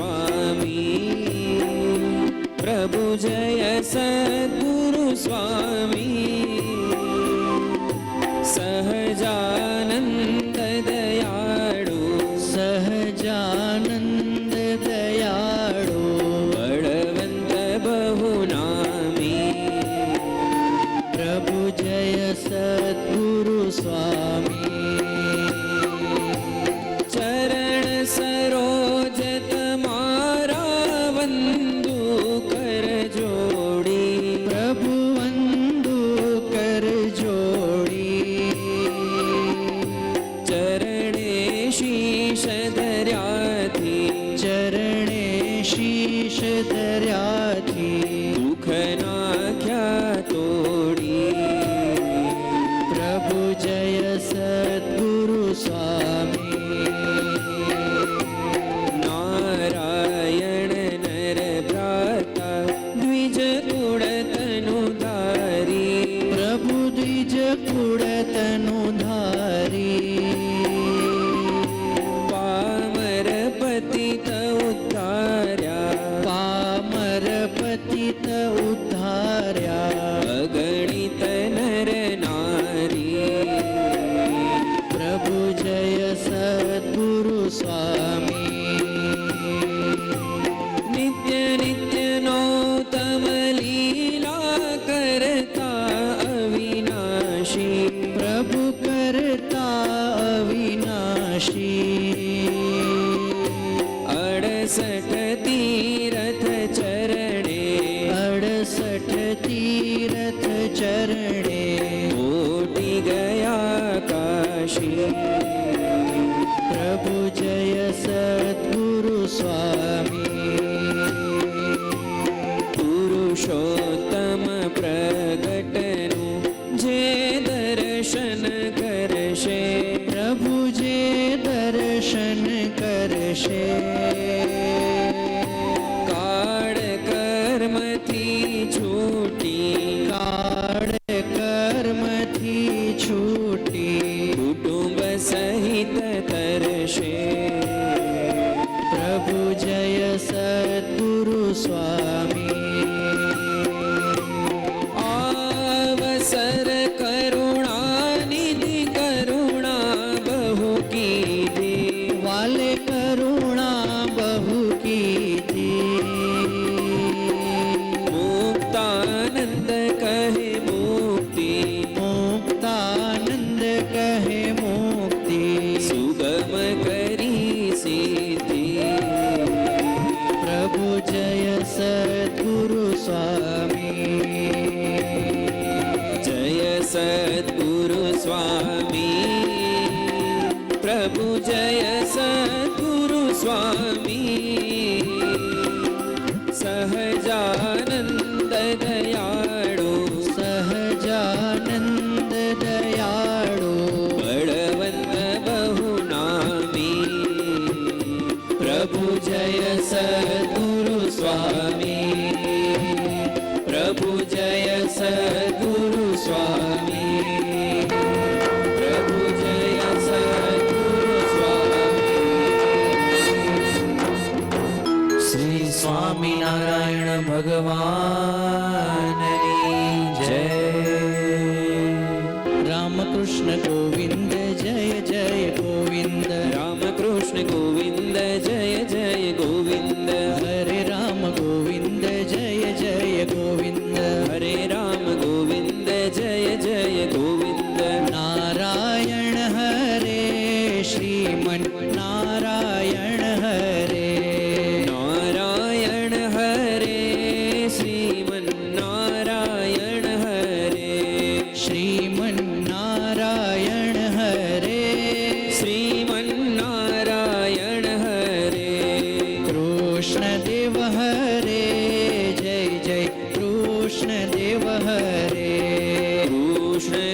Swami, Prabhu Jaya Sadguru Swami. নিষেধ પ્રભુ કરતા અવિનાશી. અડસઠ તીરથ ચરણે. અડસઠ તીરથ ચરણે. ઓટી ગયા કાશી. પ્રભુ જય સદગુરુ સ્વા છૂટી. કાળ स्वामी सहजानन्द दयाळो सहजानन्द दयाळो बळवन्त बहुनामी प्रभु जय सद्गुरु स्वामी प्रभु जय सद् गोविन्द जय जय गोविन्द हरे राम गोविन्द जय जय गोविन्द हरे राम गोविन्द जय जय गोविन्द नारायण हरे श्रीमन्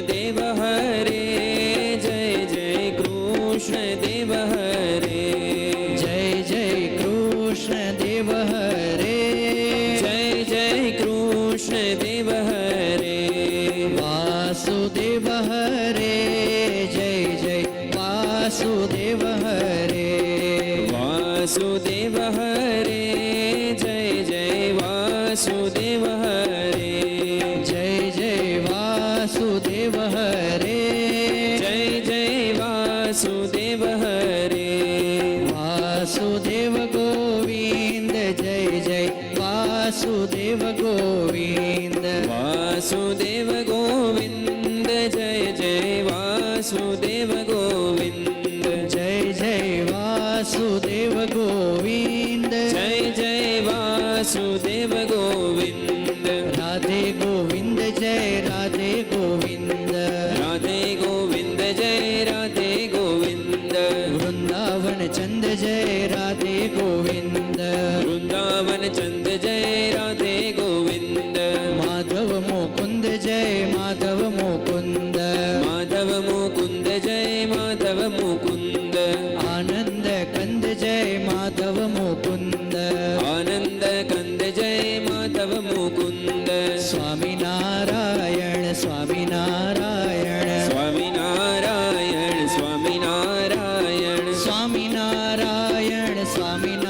देव हरे वासुदेव गोविन्द जय जय वासुदेव गोविन्द जय जय वासुदेव गोविन्द जय जय वासुदेव गोविन्द